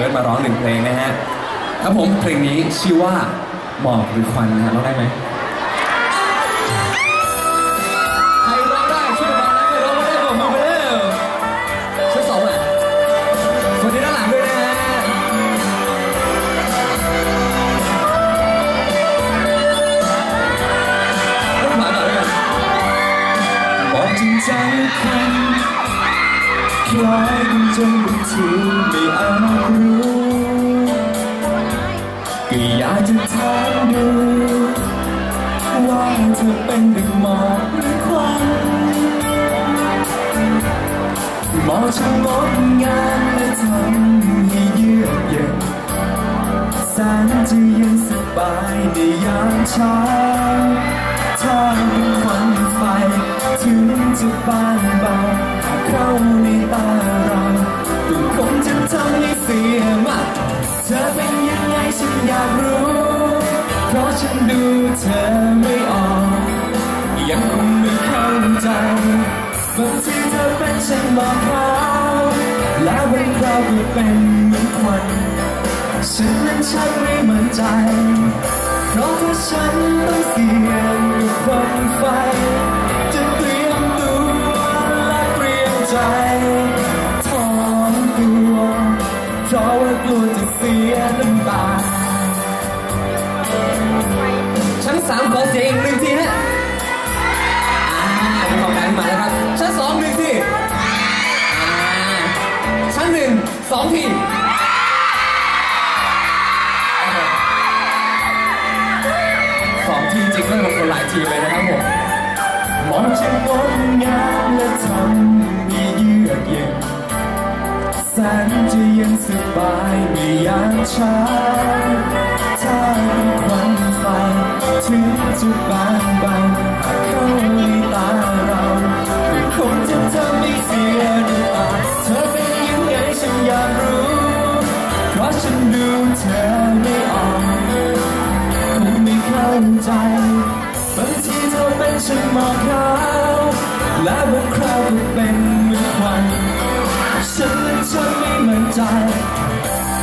บิร์ดมาร้องหนึ่งเพลงนะฮะครับผมเพลงนี้ชื่อว่าหมอกหรือควันนะฮะร้องได้ไหมใครร้องได้ช่วยมานะใครร้องไม่ได้บอกมาไปเร็วชั้นสองอะสวัสดีด้านหลังด้วยนะฮะต้องมอกันบอกจริงใจคน คล้ายกันจนบางทีไม่อาจรู้ก็อยากจะถามดูว่าเธอเป็นดังหมอกหรือควันหมอกช่างงดงามและทำให้เยือกเย็นแสนจะเย็นสบายในยามเช้าถ้าเป็นควันไฟถึงจะบานเบา เข้าในตาเราก็คงจะทำให้เสียมากเธอเป็นยังไงฉันอยากรู้ เพราะฉันดูเธอไม่ออก ยังคงไม่เข้าใจบางทีเธอเป็นเช่นหมอกขาแล้วบางราวก็เป็นเหมือนควันฉันนั้นชักไม่มั่นใจ เพราะถ้าฉันต้องเสี่ยงกับควันไฟ กลัวจะเสียน้ำตาชั้นสามขอเสียงอีกหนึ่งทีฮะอ่าของการมาแล้วครับ ชั้นสองหนึ่งทีอาชั้นหนึ่งสองทีสองทีจริงด้วยบาคนหลายทีเลยนะครับผมมองช่างงดงามและทำ ย็นสบายในยามเช้าถ้าเป็นควันไฟถึงจะบางเบาเข้าในตาเราก็คงจะทำให้เสียน้ำตาเธอเป็นยังไงฉันอยากรู้ เพราะฉันดูเธอไม่ออกคงไม่เข้าใจบางทีเธอเป็นฉันมอกขา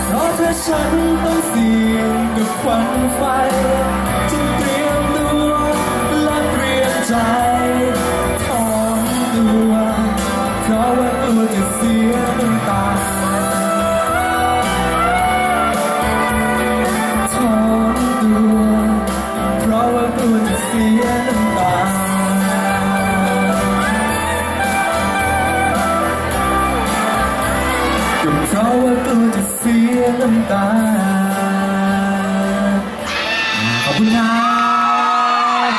เพราะถ้าฉันต้องเสี่ยงกับควันไฟจนเตรีย ราะว่ากลัวจะเสียน้ำตา ขอบคุณครับ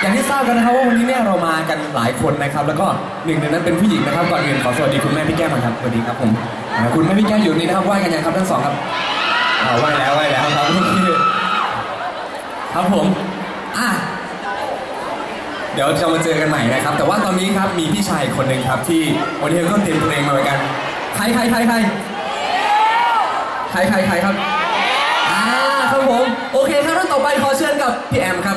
อย่างที่ทราบกันนะครับว่าวันนี้เนี่ยเรามากันหลายคนนะครับ แล้วก็หนึ่งในนั้นเป็นผู้หญิงนะครับก่อนอื่นขอสวัสดีคุณแม่พี่แก้มก่อนครับสวัสดีครับผมอ่าคุณแม่พี่แก้มอยู่นี่นะครับไหว้กันยังครับทั้งสองครับอ่าไหว้แล้วไหว้แล้วครับ ครับผม เดี๋ยวจะมาเจอกันใหม่นะครับ แต่ว่าตอนนี้ครับมีพี่ชายคนหนึ่งครับ ที่วันนี้ก็เตรียมเพลงมาเหมือนกัน ใครใครใครใครใครใครใครครับอ่าครับผม โอเคครับแล้วต่อไปขอเชิญกับพี่แอมครับ